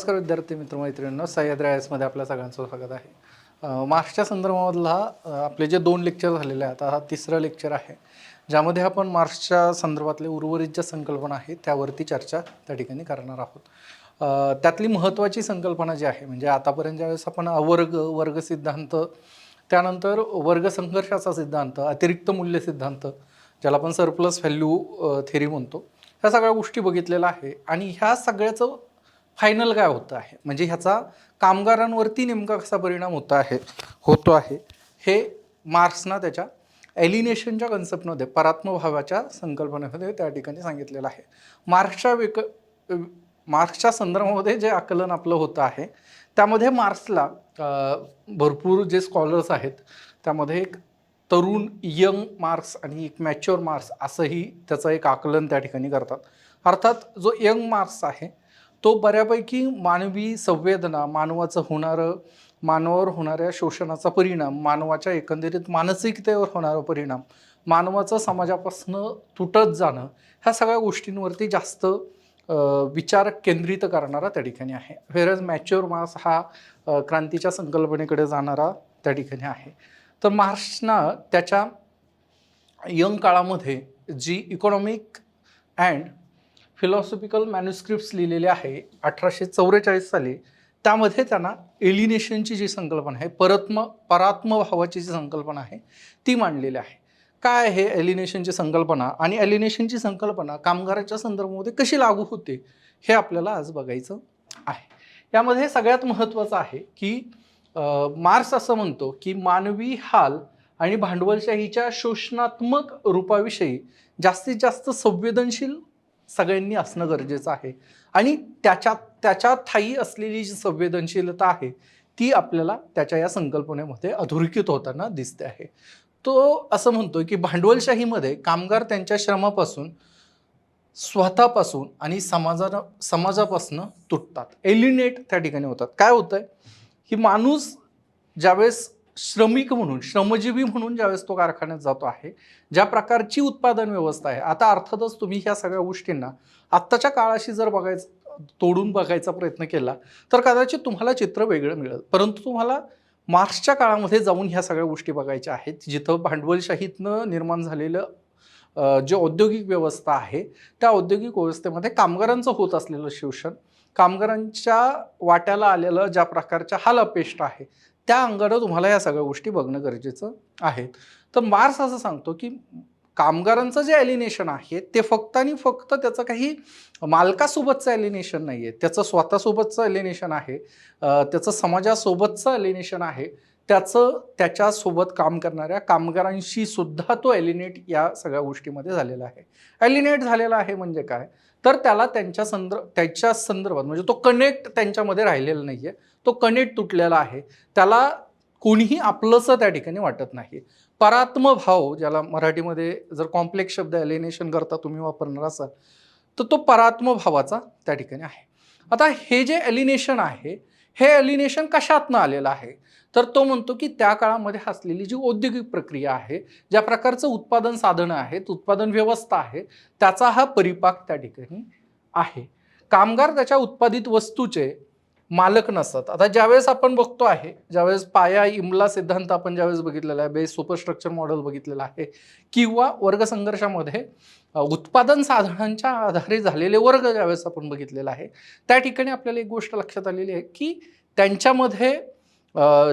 नमस्कार विद्यार्थी मित्रमैत्रिणींनो सह्याद्री आयसमध्ये आपल्या सगळ्यांचं स्वागत आहे. मार्क्सच्या संदर्भामधला आपले जे दोन लेक्चर झालेले आहेत आता हा तिसरं लेक्चर आहे ज्यामध्ये आपण मार्क्सच्या संदर्भातले उर्वरित ज्या संकल्पना आहेत त्यावरती चर्चा त्या ठिकाणी करणार आहोत. त्यातली महत्त्वाची संकल्पना जी आहे म्हणजे आतापर्यंत ज्यावेळेस आपण अवर्ग वर्ग सिद्धांत त्यानंतर वर्ग संघर्षाचा सिद्धांत अतिरिक्त मूल्य सिद्धांत ज्याला आपण सरप्लस व्हॅल्यू थेरी म्हणतो ह्या सगळ्या गोष्टी बघितलेल्या आहे. आणि ह्या सगळ्याचं फायनल काय होतं आहे? म्हणजे ह्याचा कामगारांवरती नेमका कसा परिणाम होता आहे होतो आहे हे मार्क्सना त्याच्या एलिनेशनच्या कन्सेप्टमध्ये परात्मभावाच्या संकल्पनेमध्ये त्या ठिकाणी सांगितलेलं आहे. मार्क्सच्या वेक मार्क्सच्या संदर्भामध्ये जे आकलन आपलं होतं आहे त्यामध्ये मार्क्सला भरपूर जे स्कॉलर्स आहेत त्यामध्ये एक तरुण यंग मार्क्स आणि एक मॅच्युअर मार्क्स असंही त्याचं एक आकलन त्या ठिकाणी करतात. अर्थात जो यंग मार्क्स आहे तो बऱ्यापैकी मानवी संवेदना मानवाचं होणारं मानवावर होणाऱ्या शोषणाचा परिणाम मानवाच्या एकंदरीत मानसिकतेवर होणारा परिणाम मानवाचं समाजापासून तुटत जाणं ह्या सगळ्या गोष्टींवरती जास्त विचार केंद्रित करणारा त्या ठिकाणी आहे. व्हेरज मॅच्युअर मास हा क्रांतीच्या संकल्पनेकडे जाणारा त्या ठिकाणी आहे. तर मार्क्सना त्याच्या यंग काळामध्ये जी इकॉनॉमिक अँड फिलॉसॉफिकल मॅन्युस्क्रिप्ट्स लिहिलेले आहे अठराशे चौवेचाळीस साली. त्यामध्ये त्यांना एलिनेशनची जी संकल्पना आहे परत्म परात्मभावाची जी संकल्पना आहे ती मांडलेली आहे. काय आहे एलिनेशनची संकल्पना? आणि एलिनेशनची संकल्पना कामगाराच्या संदर्भामध्ये कशी लागू होते हे आपल्याला आज बघायचं आहे. यामध्ये सगळ्यात महत्त्वाचं आहे की मार्क्स असं म्हणतो की मानवी हाल आणि भांडवलशाहीच्या शोषणात्मक रूपाविषयी जास्तीत जास्त संवेदनशील सगळ्यांनी असणं गरजेचं आहे. आणि त्याच्यात त्याच्या ठायी असलेली जी संवेदनशीलता आहे ती आपल्याला त्याच्या या संकल्पनेमध्ये अधोरेखित होताना दिसते आहे. तो असं म्हणतो की भांडवलशाहीमध्ये कामगार त्यांच्या श्रमापासून स्वतःपासून आणि समाजा समाजापासून तुटतात. एलिनेट त्या ठिकाणी होतात. काय होतं आहे की माणूस ज्यावेळेस श्रमिक म्हणून श्रमजीवी म्हणून ज्यावेळेस तो कारखान्यात जातो आहे ज्या प्रकारची उत्पादन व्यवस्था आहे आता अर्थातच तुम्ही ह्या सगळ्या गोष्टींना आत्ताच्या काळाशी जर बघायचं तोडून बघायचा प्रयत्न केला तर कदाचित तुम्हाला चित्र वेगळं मिळेल. परंतु तुम्हाला मार्क्सच्या काळामध्ये जाऊन ह्या सगळ्या गोष्टी बघायच्या आहेत जिथं भांडवलशाहीतनं निर्माण झालेलं जे औद्योगिक व्यवस्था आहे त्या औद्योगिक व्यवस्थेमध्ये कामगारांचं होत असलेलं शोषण कामगारांच्या वाट्याला आलेलं ज्या प्रकारच्या हालअपेष्ट आहे त्या अंगानं तुम्हाला या सगळ्या गोष्टी बघणं गरजेचं आहे. तर मार्स असं सांगतो की कामगारांचं जे ॲलिनेशन आहे ते फक्त आणि फक्त त्याचं काही मालकासोबतचं ॲलिनेशन नाही आहे त्याचं स्वतःसोबतचं ॲलिनेशन आहे त्याचं समाजासोबतचं ॲलिनेशन आहे त्याचं त्याच्यासोबत काम करणाऱ्या कामगारांशी सुद्धा तो ॲलिनेट या सगळ्या गोष्टीमध्ये झालेला आहे. ॲलिनेट झालेला आहे म्हणजे काय? तर त्याला त्यांच्या संदर्भ त्याच्या संदर्भात म्हणजे तो कनेक्ट त्यांच्यामध्ये राहिलेला नाही आहे तो कनेक्ट तुटलेला आहे. त्याला कोणीही आपलंसं त्या ठिकाणी वाटत नाही. परात्मभाव ज्याला मराठीमध्ये जर कॉम्प्लेक्स शब्द एलिनेशन करता तुम्ही वापरणार असाल तर तो परात्मभावाचा त्या ठिकाणी आहे. आता हे जे एलिनेशन आहे हे एलिनेशन कशातनं आलेलं आहे? तर तो म्हणतो की त्या काळामध्ये असलेली जी औद्योगिक प्रक्रिया आहे ज्या प्रकारचं उत्पादन साधनं आहेत उत्पादन व्यवस्था आहे त्याचा हा परिपाक त्या ठिकाणी आहे. कामगार त्याच्या उत्पादित वस्तूचे मालक नसतात. आता ज्यावेळेस आपण बघतो आहे ज्यावेळेस पाया इमला सिद्धांत आपण ज्यावेळेस बघितलेला आहे बेस सुपरस्ट्रक्चर मॉडेल बघितलेलं आहे किंवा वर्गसंघर्षामध्ये उत्पादन साधनांच्या आधारे झालेले वर्ग ज्यावेळेस आपण बघितलेला आहे त्या ठिकाणी आपल्याला एक गोष्ट लक्षात आलेली आहे की त्यांच्यामध्ये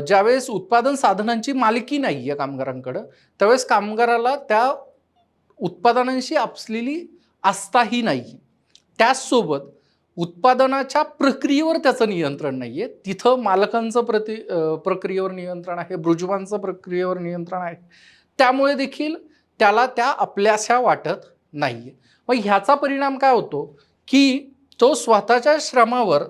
ज्यावेळेस उत्पादन साधनांची मालकी नाही आहे कामगारांकडं त्यावेळेस कामगाराला त्या उत्पादनांशी आपसलेली आस्थाही नाही. त्याचसोबत उत्पादनाच्या प्रक्रियेवर त्याचं नियंत्रण नाही आहे तिथं मालकांचं प्रति प्रक्रियेवर नियंत्रण आहे ब्रुजवांचं प्रक्रियेवर नियंत्रण आहे. त्यामुळे देखील त्याला त्या आपल्याशा वाटत नाही आहे मग ह्याचा परिणाम काय होतो? की तो स्वतःच्या श्रमावर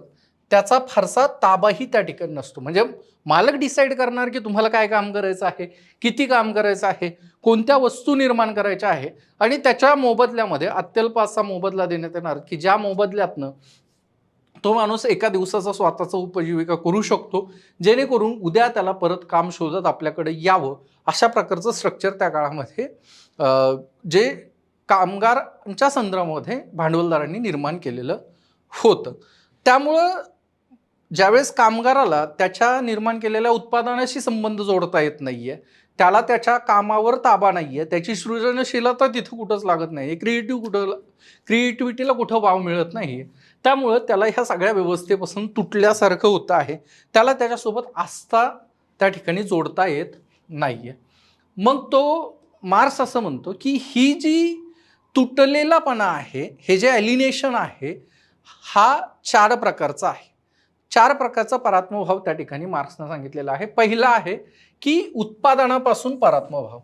त्याचा फारसा ताबाही त्या ठिकाणी नसतो. म्हणजे मालक डिसाईड करणार की तुम्हाला काय काम करायचं आहे किती काम करायचं आहे कोणत्या वस्तू निर्माण करायच्या आहे आणि त्याच्या मोबदल्यामध्ये अत्यल्प असा मोबदला देण्यात येणार की ज्या मोबदल्यातनं तो माणूस एका दिवसाचा स्वतःचा उपजीविका करू शकतो जेणेकरून उद्या त्याला परत काम शोधत आपल्याकडे यावं अशा प्रकारचं स्ट्रक्चर त्या काळामध्ये जे कामगारांच्या संदर्भामध्ये भांडवलदारांनी निर्माण केलेलं होतं. त्यामुळं ज्यावेळेस कामगाराला त्याच्या निर्माण केलेल्या उत्पादनाशी संबंध जोडता येत नाहीये त्याला त्याच्या कामावर ताबा नाहीये त्याची सृजनशीलता तिथं कुठंच लागत नाही क्रिएटिव्ह कुठं क्रिएटिव्हिटीला कुठं वाव मिळत नाही. त्यामुळं त्याला ह्या सगळ्या व्यवस्थेपासून तुटल्यासारखं होतं आहे. त्याला त्याच्यासोबत आस्था त्या ठिकाणी जोडता येत नाहीये. मग तो मार्स असं म्हणतो की ही जी तुटलेलापणा आहे हे जे ॲलिनेशन आहे हा चार प्रकारचा आहे. चार प्रकारचा परात्मभाव त्या ठिकाणी मार्क्सनं सांगितलेला आहे. पहिला आहे की उत्पादनापासून परात्मभाव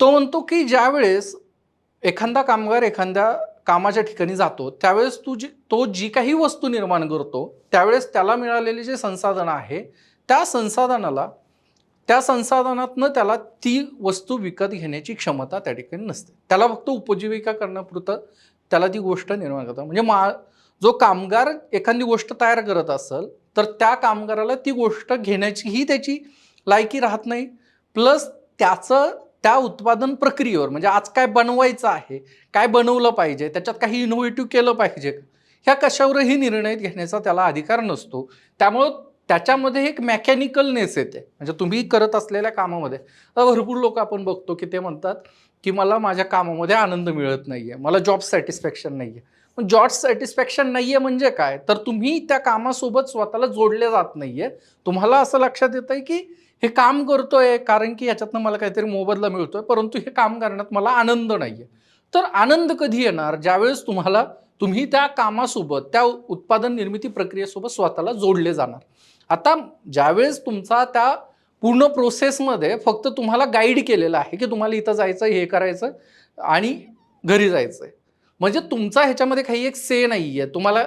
तो म्हणतो की ज्यावेळेस एखादा कामगार एखाद्या कामाच्या ठिकाणी जातो त्यावेळेस तू जी तो जी काही वस्तू निर्माण करतो त्यावेळेस त्याला मिळालेले जे संसाधन आहे त्या संसाधनाला त्या संसाधनातनं त्याला ती वस्तू विकत घेण्याची क्षमता त्या ठिकाणी नसते. त्याला फक्त उपजीविका करण्यापुरतं त्याला ती गोष्ट निर्माण करतात. म्हणजे मा जो कामगार एखादी गोष्ट तयार करत असेल तर त्या कामगाराला ती गोष्ट घेण्याची ही त्याची लायकी राहत नाही. प्लस त्याचं त्या उत्पादन प्रक्रियेवर म्हणजे आज काय बनवायचं आहे काय बनवलं पाहिजे त्याच्यात काही इनोव्हेटिव्ह केलं पाहिजे ह्या कशावरही निर्णय घेण्याचा त्याला अधिकार नसतो. त्यामुळं त्याच्यामध्ये एक मेकॅनिकलनेस येते. म्हणजे तुम्ही करत असलेल्या कामामध्ये. भरपूर लोक आपण बघतो की ते म्हणतात की मला माझ्या कामामध्ये आनंद मिळत नाही आहे मला जॉब सॅटिस्फॅक्शन नाही आहे जॉब सॅटिस्फॅक्शन नाही आहे म्हणजे काय? तर तुम्ही त्या कामासोबत स्वतःला जोडले जात नाही आहे तुम्हाला असं लक्षात येतं आहे की हे काम करतोय कारण की याच्यातनं मला काहीतरी मोबदला मिळतोय परंतु हे काम करण्यात मला आनंद नाही आहे तर आनंद कधी येणार? ज्यावेळेस तुम्हाला तुम्ही त्या कामासोबत त्या उत्पादन निर्मिती प्रक्रियेसोबत स्वतःला जोडले जाणार. आता ज्यावेळेस तुमचा त्या पूर्ण प्रोसेसमध्ये फक्त तुम्हाला गाईड केलेलं आहे की तुम्हाला इथं जायचं हे करायचं आणि घरी जायचं आहे म्हणजे तुमचा ह्याच्यामध्ये काही एक से नाही आहे तुम्हाला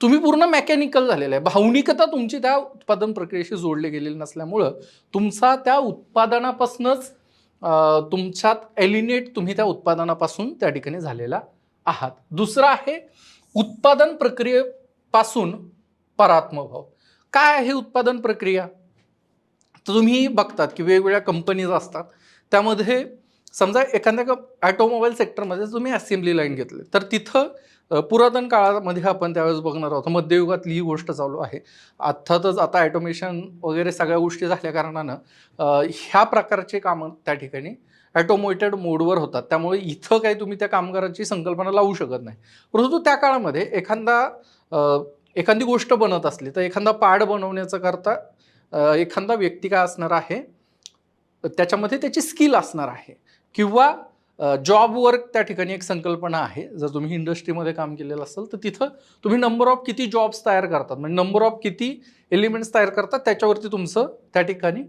तुम्ही पूर्ण मेकॅनिकल झालेलं आहे. भावनिकता तुमची त्या उत्पादन प्रक्रियेशी जोडली गेलेली नसल्यामुळं तुमचा त्या उत्पादनापासूनच तुमच्यात एलिनेट तुम्ही त्या उत्पादनापासून त्या ठिकाणी झालेला आहात. दुसरं आहे उत्पादन प्रक्रियेपासून परात्मभाव. काय आहे उत्पादन प्रक्रिया? तर तुम्ही बघतात की वेगवेगळ्या कंपनीज असतात. त्यामध्ये समजा एखाद्या ॲटोमोबाईल सेक्टरमध्ये तुम्ही असेंब्ली लाईन घेतली तर तिथं पुरातन काळामध्ये आपण त्यावेळेस बघणार आहोत. मध्ययुगातली ही गोष्ट चालू आहे. अर्थातच आता ॲटोमेशन वगैरे सगळ्या गोष्टी झाल्या कारणानं ह्या प्रकारचे कामं त्या ठिकाणी ॲटोमोटेड मोडवर होतात. त्यामुळे इथं काही तुम्ही त्या कामगाराची संकल्पना लावू शकत नाही. परंतु त्या काळामध्ये एखादा एखादी गोष्ट बनत असली तर एखादा पाड बनवण्याचं करता एखादा व्यक्ती काय असणार आहे? त्याच्यामध्ये त्याची स्किल असणार आहे. किंवा जॉब वर्क त्या ठिकाणी एक संकल्पना आहे. जर तुम्ही इंडस्ट्रीमध्ये काम केलेलं असेल तर तिथं तुम्ही नंबर ऑफ किती जॉब्स तयार करतात. म्हणजे नंबर ऑफ किती एलिमेंट्स तयार करतात त्याच्यावरती तुमचं त्या ठिकाणी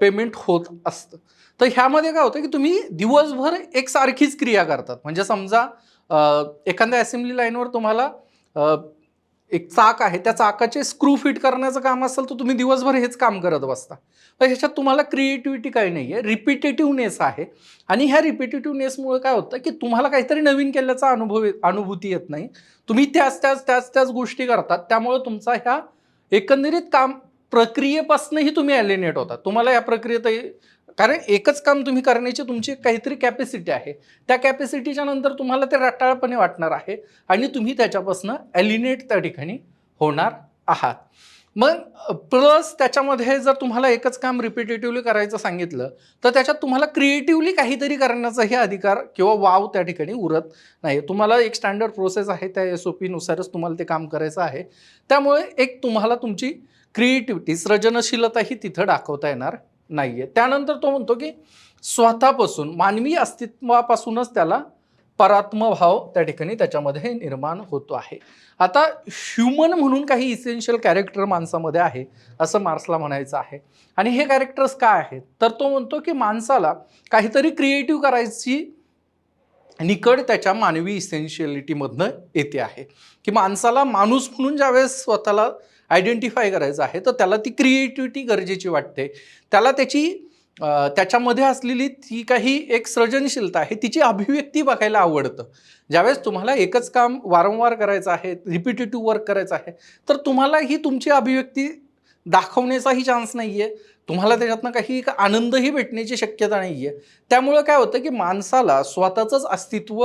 पेमेंट होत असतं. तर ह्यामध्ये काय होतं की तुम्ही दिवसभर एकसारखीच क्रिया करतात. म्हणजे समजा एखाद्या असेंब्ली लाईनवर तुम्हाला एक चाक आहे त्या चाकाचे स्क्रू फिट करण्याचं काम असेल तर तुम्ही दिवसभर हेच काम करत बसता. तर ह्याच्यात तुम्हाला क्रिएटिव्हिटी काही नाही आहे रिपिटेटिव्हनेस आहे. आणि ह्या रिपिटेटिव्हनेसमुळे काय होतं की तुम्हाला काहीतरी नवीन केल्याचा अनुभव अनुभूती येत नाही. तुम्ही त्याच त्याच त्याच त्याच गोष्टी करतात त्यामुळे तुमचा ह्या एकंदरीत काम प्रक्रियेपासूनही तुम्ही ॲलिनेट होता. तुम्हाला या प्रक्रियेतही कारण एकच काम तुम्ही करण्याची तुमची काहीतरी कॅपॅसिटी आहे. त्या कॅपॅसिटीच्या नंतर तुम्हाला ते रटाळपणे वाटणार आहे आणि तुम्ही त्याच्यापासून ॲलिनेट त्या ठिकाणी होणार आहात. मग प्लस त्याच्यामध्ये जर तुम्हाला एकच काम रिपिटेटिव्हली करायचं सांगितलं तर त्याच्यात तुम्हाला क्रिएटिव्हली काहीतरी करण्याचाही अधिकार किंवा वाव त्या ठिकाणी उरत नाही. तुम्हाला एक स्टँडर्ड प्रोसेस आहे त्या एस ओ पीनुसारच तुम्हाला ते काम करायचं आहे. त्यामुळे एक तुम्हाला तुमची क्रिएटिव्हिटी सृजनशीलताही तिथं दाखवता येणार. नाही आहे त्यानंतर तो म्हणतो की स्वतःपासून मानवी अस्तित्वापासूनच त्याला परात्मभाव त्या ठिकाणी त्याच्यामध्ये निर्माण होतो आहे. आता ह्युमन म्हणून काही इसेन्शियल कॅरेक्टर माणसामध्ये आहे असं मार्क्सला म्हणायचं आहे. आणि हे कॅरेक्टर्स काय आहेत? तर तो म्हणतो की माणसाला काहीतरी क्रिएटिव्ह करायची निकड त्याच्या मानवी इसेन्शियलिटीमधनं येते आहे. की माणसाला माणूस म्हणून ज्यावेळेस स्वतःला आयडेंटिफाय करायचं आहे तर त्याला ती क्रिएटिव्हिटी गरजेची वाटते. त्याला त्याची त्याच्यामध्ये असलेली ती काही एक सृजनशीलता आहे तिची अभिव्यक्ती बघायला आवडतं. ज्यावेळेस तुम्हाला एकच काम वारंवार करायचं आहे रिपिटेटिव्ह वर्क करायचं आहे तर तुम्हाला ही तुमची अभिव्यक्ती दाखवण्याचाही चान्स नाही आहे तुम्हाला त्याच्यातनं काही एक आनंदही भेटण्याची शक्यता नाही आहे त्यामुळं काय होतं की माणसाला स्वतःचंच अस्तित्व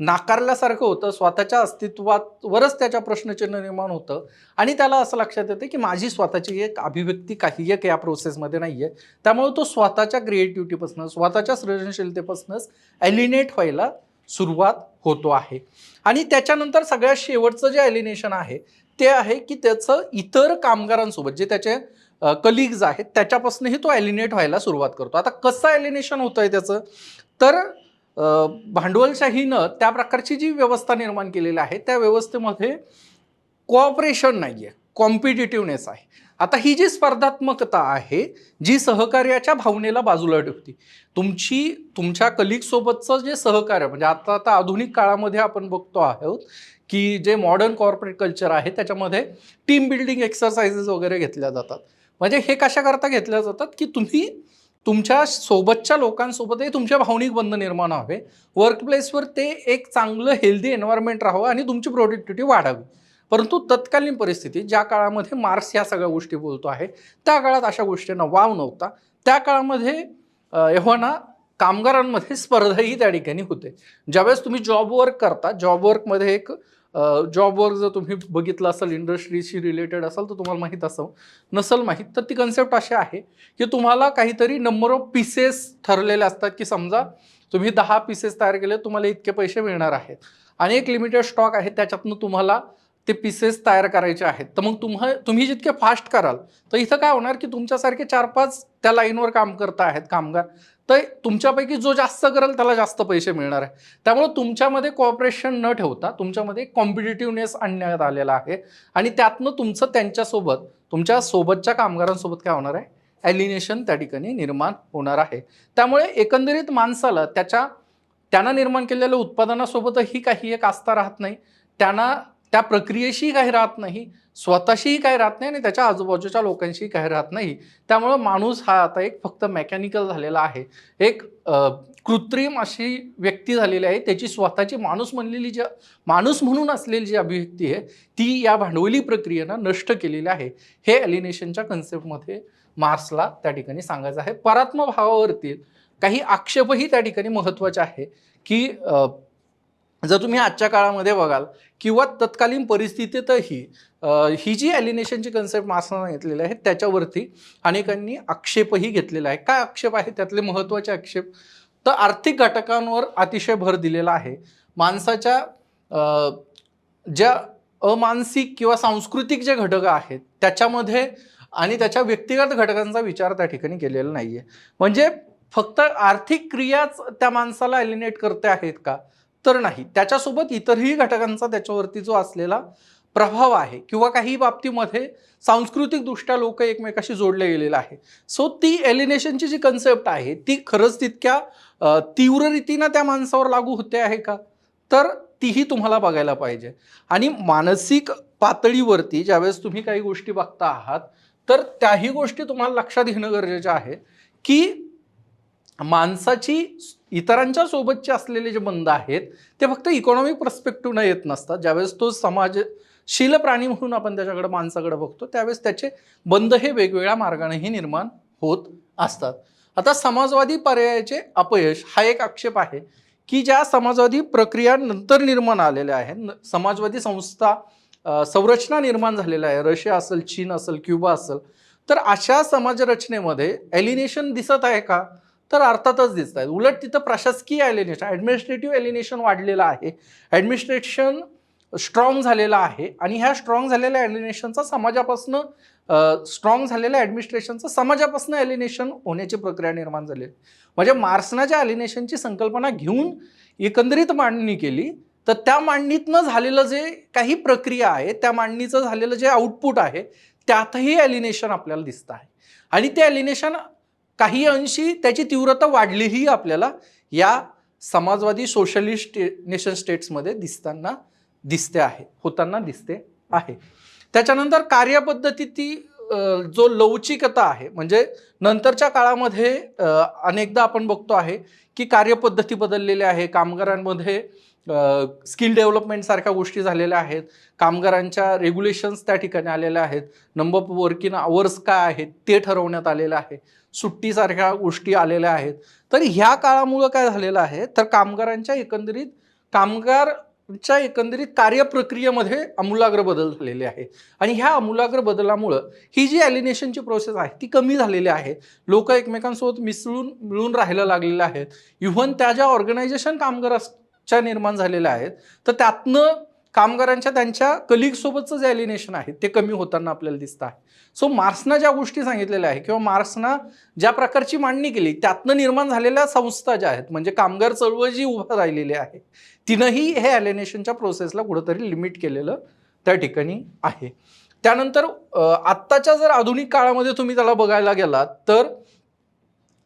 नाकारल्यासारखं होतं स्वतःच्या अस्तित्वावरच त्याच्या प्रश्नचिन्ह निर्माण होतं. आणि त्याला असं लक्षात येतं की माझी स्वतःची एक अभिव्यक्ती काही एक या प्रोसेसमध्ये नाही आहे त्यामुळे तो स्वतःच्या क्रिएटिव्हिटीपासून स्वतःच्या सृजनशीलतेपासूनच ॲलिनेट व्हायला सुरुवात होतो आहे. आणि त्याच्यानंतर सगळ्यात शेवटचं जे ॲलिनेशन आहे ते आहे की त्याचं इतर कामगारांसोबत जे त्याचे कलिग्ज आहेत त्याच्यापासूनही तो ॲलिनेट व्हायला सुरुवात करतो. आता कसं ॲलिनेशन होतं आहे त्याचं? तर भांडवलशाहीनं त्या प्रकारची जी व्यवस्था निर्माण केलेली आहे त्या व्यवस्थेमध्ये कोऑपरेशन नाही आहे कॉम्पिटेटिव्हनेस आहे. आता ही जी स्पर्धात्मकता आहे जी सहकार्याच्या भावनेला बाजूला ठेवते तुमची तुमच्या कलिगसोबतचं जे सहकार्य म्हणजे आता आता आधुनिक काळामध्ये आपण बघतो आहोत की जे मॉडर्न कॉर्पोरेट कल्चर आहे त्याच्यामध्ये टीम बिल्डिंग एक्सरसाइजेस वगैरे घेतल्या जातात. म्हणजे हे कशाकरता घेतल्या जातात की तुम्ही तुमच्या सोबतच्या लोकांसोबतही तुमच्या भावनिक बंध निर्माण व्हावे. वर्कप्लेसवर ते एक चांगलं हेल्दी एन्व्हायरमेंट राहावं आणि तुमची प्रोडक्टिव्हिटी वाढावी. परंतु तत्कालीन परिस्थितीत ज्या काळामध्ये मार्क्स ह्या सगळ्या गोष्टी बोलतो आहे त्या काळात अशा गोष्टींना वाव नव्हता. त्या काळामध्ये एव्हाना कामगारांमध्ये स्पर्धाही त्या ठिकाणी होते. ज्यावेळेस तुम्ही जॉब वर्क करता जॉब वर्कमध्ये एक जॉबवर जर तुम्ही बघितलं असेल इंडस्ट्रीशी रिलेटेड असाल तर तुम्हाला माहीत असावं नसेल माहीत तर ती कन्सेप्ट अशी आहे की तुम्हाला काहीतरी नंबर ऑफ पीसेस ठरलेले असतात की समजा तुम्ही दहा पीसेस तयार केले तुम्हाला इतके पैसे मिळणार आहेत. आणि एक लिमिटेड स्टॉक आहे त्याच्यातनं तुम्हाला ते पीसेस तयार करायचे आहेत. तर मग तुम्हा तुम्ही जितके फास्ट कराल तर इथं काय होणार की तुमच्यासारखे चार पाच त्या लाईनवर काम करता आहेत कामगार. तर तुमच्यापैकी जो जास्त करेल त्याला जास्त पैसे मिळणार आहे. त्यामुळे तुमच्यामध्ये कॉपरेशन न ठेवता तुमच्यामध्ये कॉम्पिटेटिव्हनेस आणण्यात आलेला आहे. आणि त्यातनं तुमचं त्यांच्यासोबत तुमच्या सोबतच्या कामगारांसोबत काय होणार आहे? ॲलिनेशन त्या ठिकाणी निर्माण होणार आहे. त्यामुळे एकंदरीत माणसाला त्याच्या त्यानं निर्माण केलेल्या उत्पादनासोबतही काही एक आस्था राहत नाही. त्यांना त्या प्रक्रियेशी काही राहत नाही स्वतःशीही काही राहत नाही आणि त्याच्या आजूबाजूच्या लोकांशी काही राहत नाही. त्यामुळं माणूस हा आता एक फक्त मेकॅनिकल झालेला आहे. एक कृत्रिम अशी व्यक्ती झालेली आहे त्याची स्वतःची माणूस म्हणलेली जी माणूस म्हणून असलेली जी अभिव्यक्ती आहे ती या भांडवली प्रक्रियेनं नष्ट केलेली आहे. हे ॲलिनेशनच्या कन्सेप्टमध्ये मार्क्सला त्या ठिकाणी सांगायचं आहे. परात्म भावावरती काही आक्षेपही त्या ठिकाणी महत्त्वाचे आहे की जर तुम्ही आजच्या काळामध्ये बघाल किंवा तत्कालीन परिस्थितीतही ही जी ॲलिनेशनची कन्सेप्ट मासनं घेतलेली आहे त्याच्यावरती अनेकांनी आक्षेपही घेतलेला आहे. काय आक्षेप आहे? त्यातले महत्त्वाचे आक्षेप. तर आर्थिक घटकांवर अतिशय भर दिलेला आहे. माणसाच्या ज्या अमानसिक किंवा सांस्कृतिक जे घटक आहेत त्याच्यामध्ये आणि त्याच्या व्यक्तिगत घटकांचा विचार त्या ठिकाणी केलेला नाही आहे म्हणजे फक्त आर्थिक क्रियाच त्या माणसाला ॲलिनेट करते आहेत का? तर नाही. त्याच्यासोबत इतरही घटकांचा त्याच्यावरती जो असलेला प्रभाव आहे किंवा काही बाबतीमध्ये सांस्कृतिकदृष्ट्या लोक एकमेकाशी जोडले गेलेले आहे. सो ती एलिनेशनची जी कन्सेप्ट आहे ती खरंच तितक्या तीव्र रीतीनं त्या माणसावर लागू होते आहे का? तर तीही तुम्हाला बघायला पाहिजे. आणि मानसिक पातळीवरती ज्यावेळेस तुम्ही काही गोष्टी बघता आहात तर त्याही गोष्टी तुम्हाला लक्षात घेणं गरजेचं आहे की माणसाची इतरांच्या सोबतचे असलेले जे बंध आहेत ते फक्त इकॉनॉमिक पर्स्पेक्टिव्हनं येत नसतात. ज्यावेळेस तो समाजशील प्राणी म्हणून आपण त्याच्याकडे माणसाकडे बघतो त्यावेळेस त्याचे बंध हे वेगवेगळ्या मार्गानेही निर्माण होत असतात. आता समाजवादी पर्यायाचे अपयश हा एक आक्षेप आहे की ज्या समाजवादी प्रक्रिया नंतर निर्माण आलेल्या आहेत न- समाजवादी संस्था संरचना निर्माण झालेल्या आहे रशिया असेल चीन असेल क्युबा असेल तर अशा समाजरचनेमध्ये एलिनेशन दिसत आहे का? तर अर्थातच दिसत आहेत. उलट तिथं प्रशासकीय ॲलिनेशन ॲडमिनिस्ट्रेटिव्ह ॲलिनेशन वाढलेलं आहे. ॲडमिनिस्ट्रेशन स्ट्रॉंग झालेलं आहे आणि ह्या स्ट्रॉंग झालेल्या ॲलिनेशनचा समाजापासनं स्ट्रॉंग झालेल्या ॲडमिनिस्ट्रेशनचं समाजापासून ॲलिनेशन होण्याची प्रक्रिया निर्माण झाली. म्हणजे मार्सनाच्या ॲलिनेशनची संकल्पना घेऊन एकंदरीत मांडणी केली तर त्या मांडणीतनं झालेलं जे काही प्रक्रिया आहे त्या मांडणीचं झालेलं जे आउटपुट आहे त्यातही ॲलिनेशन आपल्याला दिसतं आहे. आणि ते ॲलिनेशन काही अंशी त्याची तीव्रता वाढलीही आपल्याला या समाजवादी सोशलिस्ट नेशन स्टेट्समध्ये दिसताना दिसते आहे होताना दिसते आहे. त्याच्यानंतर कार्यपद्धती ती जो लवचिकता आहे म्हणजे नंतरच्या काळामध्ये अनेकदा आपण बघतो आहे की कार्यपद्धती बदललेल्या आहे कामगारांमध्ये स्किल डेव्हलपमेंटसारख्या गोष्टी झालेल्या आहेत. कामगारांच्या रेग्युलेशन्स त्या ठिकाणी आलेल्या आहेत. नंबर ऑफ वर्किंग आवर्स काय आहेत ते ठरवण्यात आलेलं आहे. सुट्टीसारख्या गोष्टी आलेल्या आहेत. तर ह्या काळामुळं काय झालेलं आहे तर कामगारांच्या एकंदरीत कामगारच्या एकंदरीत कार्यप्रक्रियेमध्ये आमूलाग्र बदल झालेले आहे आणि ह्या आमूलाग्र बदलामुळं ही जी ॲलिनेशनची प्रोसेस आहे ती कमी झालेली आहे. लोक एकमेकांसोबत मिसळून मिळून राहायला लागलेले आहेत. इव्हन त्या ज्या ऑर्गनायझेशन कामगार च्या निर्माण झालेल्या आहेत. तर त्यातनं कामगारांच्या त्यांच्या कलिगसोबतचं जे ॲलिनेशन आहे ते कमी होताना आपल्याला दिसतं आहे. सो मार्क्सनं ज्या गोष्टी सांगितलेल्या आहे किंवा मार्क्सनं ज्या प्रकारची मांडणी केली त्यातनं निर्माण झालेल्या संस्था ज्या आहेत म्हणजे कामगार चळवळ जी उभं राहिलेली आहे तिनंही हे ॲलिनेशनच्या प्रोसेसला कुठंतरी लिमिट केलेलं त्या ठिकाणी आहे. त्यानंतर आत्ताच्या जर आधुनिक काळामध्ये तुम्ही त्याला बघायला गेलात तर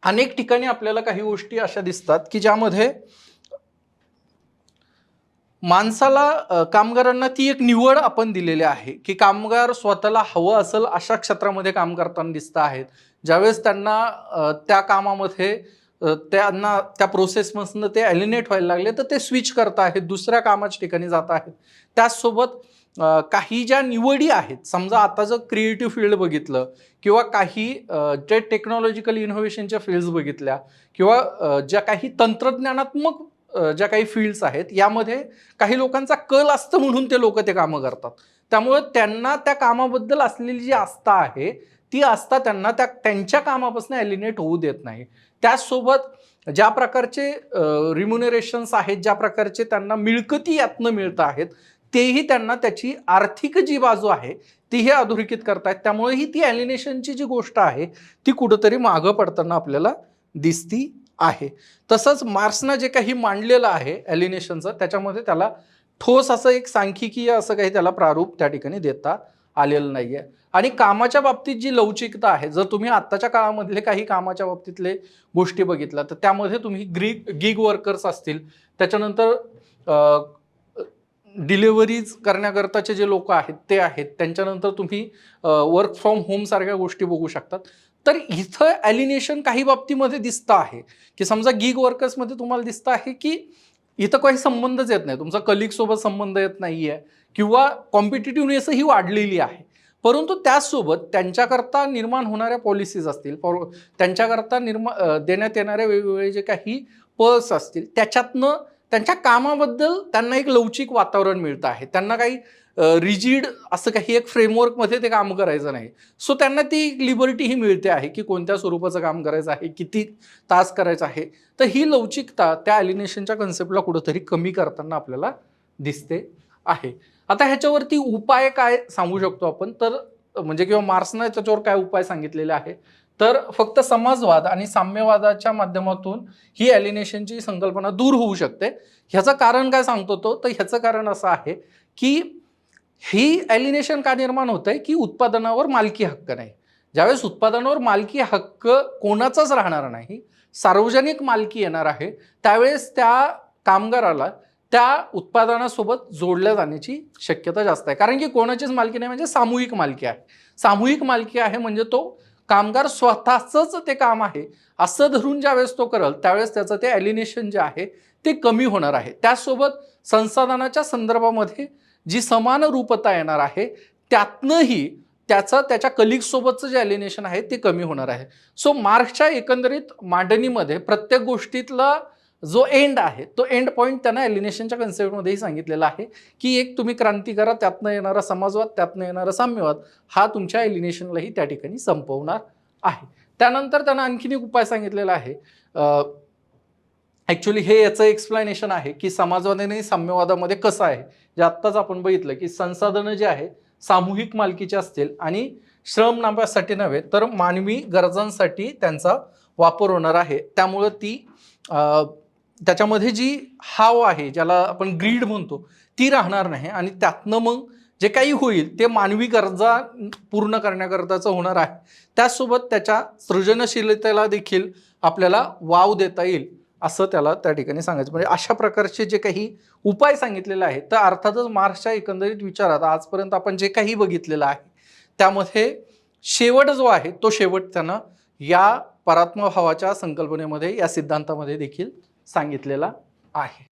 अनेक ठिकाणी आपल्याला काही गोष्टी अशा दिसतात की ज्यामध्ये माणसाला कामगारांना ती एक निवड आपण दिलेली आहे की कामगार स्वतःला हवं असेल अशा क्षेत्रामध्ये काम करताना दिसत आहेत. ज्यावेळेस त्यांना त्या कामामध्ये त्यांना त्या प्रोसेसमधनं ते ॲलिनेट व्हायला लागले तर ते स्विच करत आहेत दुसऱ्या कामाच्या ठिकाणी जात आहेत. त्याचसोबत काही ज्या निवडी आहेत समजा आता जर क्रिएटिव्ह फील्ड बघितलं किंवा काही जे टेक्नॉलॉजिकल इनोव्हेशनच्या फील्ड्स बघितल्या किंवा ज्या काही तंत्रज्ञानात्मक ज्या काही फील्ड्स आहेत यामध्ये काही लोकांचा कल असतं म्हणून ते लोक ते कामं करतात. त्यामुळे त्यांना त्या कामाबद्दल असलेली जी आस्था आहे ती आस्था त्यांना त्या त्यांच्या कामापासून ॲलिनेट होऊ देत नाही. त्याचसोबत ज्या प्रकारचे रिम्युनरेशन्स आहेत ज्या प्रकारचे त्यांना मिळकती यातनं मिळत आहेत तेही त्यांना त्याची आर्थिक जी बाजू आहे तीही अधोरेखित करतायत. त्यामुळे ही ती ॲलिनेशनची जी गोष्ट आहे ती कुठंतरी मागं पडताना आपल्याला दिसती आहे. तसंच मार्क्सनं जे काही मांडलेलं आहे ॲलिनेशनचं त्याच्यामध्ये त्याला ठोस असं एक सांख्यिकीय असं काही त्याला प्रारूप त्या ठिकाणी देता आलेलं नाही आहे आणि कामाच्या बाबतीत जी लवचिकता आहे जर तुम्ही आत्ताच्या काळामधले काही कामाच्या बाबतीतले गोष्टी बघितल्या तर त्यामध्ये तुम्ही ग्रीग गिग वर्कर्स असतील. त्याच्यानंतर डिलिव्हरीज करण्याकरताचे जे लोक आहेत ते आहेत. त्यांच्यानंतर तुम्ही वर्क फ्रॉम होम सारख्या गोष्टी बघू शकतात. तर इथं ॲलिनेशन काही बाबतीमध्ये दिसतं आहे. की समजा गिग वर्कर्समध्ये तुम्हाला दिसतं आहे की इथं काही संबंधच येत नाही. तुमचा कलिगसोबत संबंध येत नाही आहे किंवा कॉम्पिटेटिव्हनेस ही वाढलेली आहे. परंतु त्याचसोबत त्यांच्याकरता निर्माण होणाऱ्या पॉलिसीज असतील पर त्यांच्याकरता निर्मा देण्यात येणारे वेगवेगळे जे काही पर्स असतील त्याच्यातनं त्यांच्या कामाबद्दल त्यांना एक लवचिक वातावरण मिळतं आहे. त्यांना काही रिजिड असं काही एक फ्रेमवर्कमध्ये ते काम करायचं नाही. सो त्यांना ती लिबर्टी ही मिळते आहे की कोणत्या स्वरूपाचं काम करायचं आहे किती तास करायचं आहे. तर ही लवचिकता त्या ॲलिनेशनच्या कन्सेप्टला कुठंतरी कमी करताना आपल्याला दिसते आहे. आता ह्याच्यावरती उपाय काय सांगू शकतो आपण? तर म्हणजे किंवा मार्क्सनं त्याच्यावर काय उपाय सांगितलेले आहे? तर फक्त समाजवाद आणि साम्यवादाच्या माध्यमातून ही ॲलिनेशनची संकल्पना दूर होऊ शकते. ह्याचं कारण काय सांगतो तो? तर ह्याचं कारण असं आहे की ही ॲलिनेशन का निर्माण होत आहे की उत्पादनावर मालकी हक्क नाही. ज्यावेळेस उत्पादनावर मालकी हक्क कोणाचाच राहणार नाही सार्वजनिक मालकी येणार आहे त्यावेळेस त्या कामगाराला त्या उत्पादनासोबत जोडल्या जाण्याची शक्यता जास्त आहे. कारण की कोणाचीच मालकी नाही म्हणजे सामूहिक मालकी आहे. सामूहिक मालकी आहे म्हणजे तो कामगार स्वतःचंच ते काम आहे असं धरून ज्यावेळेस तो करल त्यावेळेस त्याचं ते ॲलिनेशन जे आहे ते कमी होणार आहे. त्याचसोबत संसाधनाच्या संदर्भामध्ये जी समान रूपता येणार आहे त्यातनंही त्याचं त्याच्या कलिगसोबतचं जे ॲलिनेशन आहे ते कमी होणार आहे. सो मार्क्सच्या एकंदरीत मांडणीमध्ये प्रत्येक गोष्टीतला जो एंड आहे तो एंड पॉईंट त्यांना ॲलिनेशनच्या कन्सेप्टमध्येही सांगितलेला आहे की एक तुम्ही क्रांती करा त्यातनं येणारा समाजवाद त्यातनं येणारा साम्यवाद हा तुमच्या ॲलिनेशनलाही त्या ठिकाणी संपवणार आहे. त्यानंतर त्यांना आणखीन एक उपाय सांगितलेला आहे. ॲक्च्युली हे याचं एक्सप्लेनेशन आहे की समाजवादाने साम्यवादामध्ये कसं आहे? जे आत्ताच आपण बघितलं की संसाधनं जे आहे सामूहिक मालकीचे असतील आणि श्रम नाम्यासाठी नव्हे तर मानवी गरजांसाठी त्यांचा वापर होणार आहे. त्यामुळं ती त्याच्यामध्ये जी हाव आहे ज्याला आपण ग्रीड म्हणतो ती राहणार नाही आणि त्यातनं मग जे काही होईल ते मानवी गरजा पूर्ण करण्याकरताचं होणार आहे. त्याचसोबत त्याच्या सृजनशीलतेला देखील आपल्याला वाव देता येईल. असं त्याला त्या ठिकाणी सांगायचं. म्हणजे अशा प्रकारचे जे काही उपाय सांगितलेले आहेत तर अर्थातच मार्क्सच्या एकंदरीत विचारात आजपर्यंत आपण जे काही बघितलेलं आहे त्यामध्ये शेवट जो आहे तो शेवट त्यानं या परात्मभावाच्या संकल्पनेमध्ये या सिद्धांतामध्ये देखील सांगितलेला आहे.